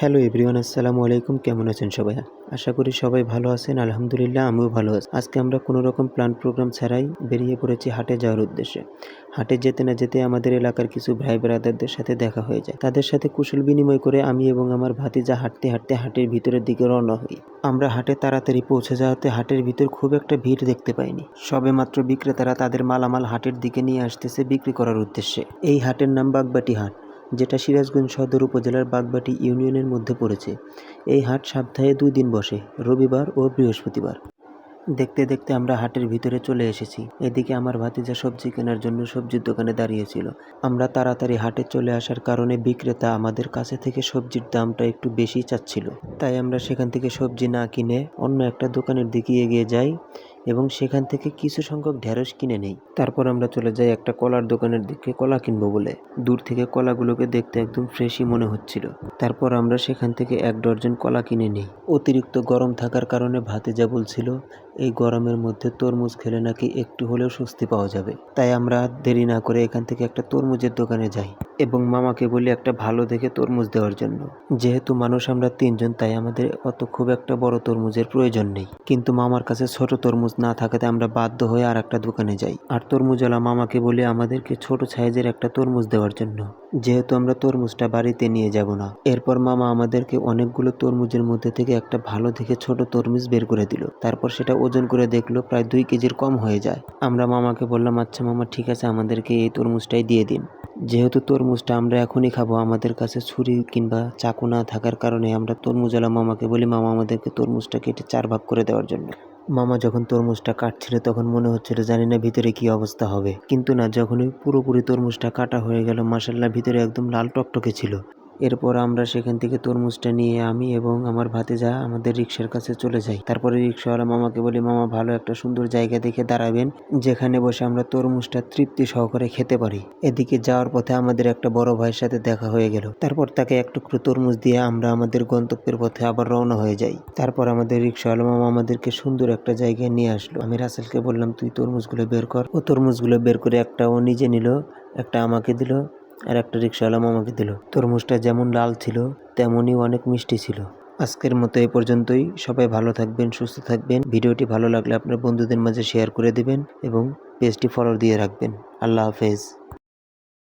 Hello everyone, আসসালামু আলাইকুম। কেমন আছেন সবাই? আশা করি সবাই ভালো আছেন। আলহামদুলিল্লাহ, আমিও ভালো আছি। আজকে আমরা কোনো রকম প্ল্যান প্রোগ্রাম ছাড়াই বেরিয়ে পড়েছি হাটে যাওয়ার উদ্দেশ্যে। হাটে যেতে না যেতে আমাদের এলাকার কিছু ভাই ব্রাদারদের সাথে দেখা হয়ে যায়। তাদের সাথে কুশল বিনিময় করে আমি এবং আমার ভাতিজা হাঁটতে হাঁটতে হাটের ভিতরের দিকে রওনা হই। আমরা হাটে তাড়াতাড়ি পৌঁছে যাওয়াতে হাটের ভিতর খুব একটা ভিড় দেখতে পাইনি। সবে মাত্র বিক্রেতারা তাদের মালামাল হাটের দিকে নিয়ে আসতেছে বিক্রি করার উদ্দেশ্যে। এই হাটের নাম বাগবাটি হাট। যেটা সিরাজগঞ্জ সদর উপজেলার বাগবাটি ইউনিয়নের মধ্যে পড়েছে। এই হাট সপ্তাহে দুই দিন বসে, রবিবার ও বৃহস্পতিবার। দেখতে দেখতে আমরা হাটের ভিতরে চলে এসেছি। এদিকে আমার ভাতিজা সবজি কেনার জন্য সবজির দোকানে দাঁড়িয়েছিল। আমরা তাড়াতাড়ি হাটে চলে আসার কারণে বিক্রেতা আমাদের কাছে থেকে সবজির দামটা একটু বেশি চাচ্ছিল। তাই আমরা সেখান থেকে সবজি না কিনে অন্য একটা দোকানের দিকে এগিয়ে যাই। এবং সেখান থেকে কিছু সংখ্যক ঢেঁড়স কিনে নেই। তারপর আমরা চলে যাই একটা কলার দোকানের দিকে কলা কিনবো বলে। দূর থেকে কলাগুলোকে দেখতে একদম ফ্রেশই মনে হচ্ছিল। তারপর আমরা সেখান থেকে এক ডর্জন কলা কিনে নিই। অতিরিক্ত গরম থাকার কারণে ভাতিজা বলছিল, এই গরমের মধ্যে তরমুজ খেলে নাকি একটু হলেও স্বস্তি পাওয়া যাবে। তাই আমরা দেরি না করে এখান থেকে একটা তরমুজের দোকানে যাই। এবং মামাকে বলি একটা ভালো দেখে তরমুজ দেওয়ার জন্য। যেহেতু মানুষ আমরা তিনজন, তাই আমাদের অত খুব একটা বড় তরমুজের প্রয়োজন নেই। কিন্তু মামার কাছে ছোট তরমুজ না থাকাতে আমরা বাধ্য হয়ে আর একটা দোকানে যাই। আর তরমুজওয়ালা মামাকে বলে আমাদেরকে ছোট সাইজের একটা তরমুজ দেওয়ার জন্য। যেহেতু আমরা তরমুজটা বাড়িতে নিয়ে যাব না। এরপর মামা আমাদেরকে অনেকগুলো তরমুজের মধ্যে থেকে একটা ভালো দেখে ছোট তরমুজ বের করে দিল। তারপর সেটা ওজন করে দেখল প্রায় দুই কেজির কম হয়ে যায়। আমরা মামাকে বললাম আচ্ছা মামা, ঠিক আছে, আমাদেরকে এই তরমুজটাই দিয়ে দিন। যেহেতু তরমুজটা আমরা এখনই খাব, আমাদের কাছে ছুরি কিংবা চাকু না থাকার কারণে আমরা তরমুজওয়ালা মামাকে বলি, মামা আমাদেরকে তরমুজটা কেটে চার ভাগ করে দেওয়ার জন্য। মামা যখন তরমুজটা কাটছিল তখন মনে হচ্ছিল জানি না ভিতরে কি অবস্থা হবে। কিন্তু না, যখনই পুরোপুরি তরমুজটা কাটা হয়ে গেল মাসাল্লাহ ভিতরে একদম লাল টকটকে ছিল। এরপর আমরা সেখান থেকে তরমুজটা নিয়ে আমি এবং আমার ভাতিজা আমাদের রিক্সার কাছে চলে যাই। তারপরে রিক্সাওয়ালা মামাকে বলি, মামা, ভালো একটা সুন্দর জায়গা দেখে দাঁড়াবেন, যেখানে বসে আমরা তরমুজটা তৃপ্তি সহকারে খেতে পারি। এদিকে যাওয়ার পথে আমাদের একটা বড় ভাইয়ের সাথে দেখা হয়ে গেল। তারপর তাকে এক টুকরো তরমুজ দিয়ে আমরা আমাদের গন্তব্যের পথে আবার রওনা হয়ে যাই। তারপর আমাদের রিক্সাওয়ালা মামা আমাদেরকে সুন্দর একটা জায়গায় নিয়ে আসলো। আমি রাসেলকে বললাম, তুই তরমুজগুলো বের কর। ও তরমুজগুলো বের করে একটা ও নিজে নিল, একটা আমাকে দিল আর একটা রিক্সাওয়ালা মামাকে দিল। তরমুজটা যেমন লাল ছিল, তেমনই অনেক মিষ্টি ছিল। আজকের মতো এ পর্যন্তই। সবাই ভালো থাকবেন, সুস্থ থাকবেন। ভিডিওটি ভালো লাগলে আপনার বন্ধুদের মাঝে শেয়ার করে দেবেন এবং পেজটি ফলো দিয়ে রাখবেন। আল্লাহ হাফেজ।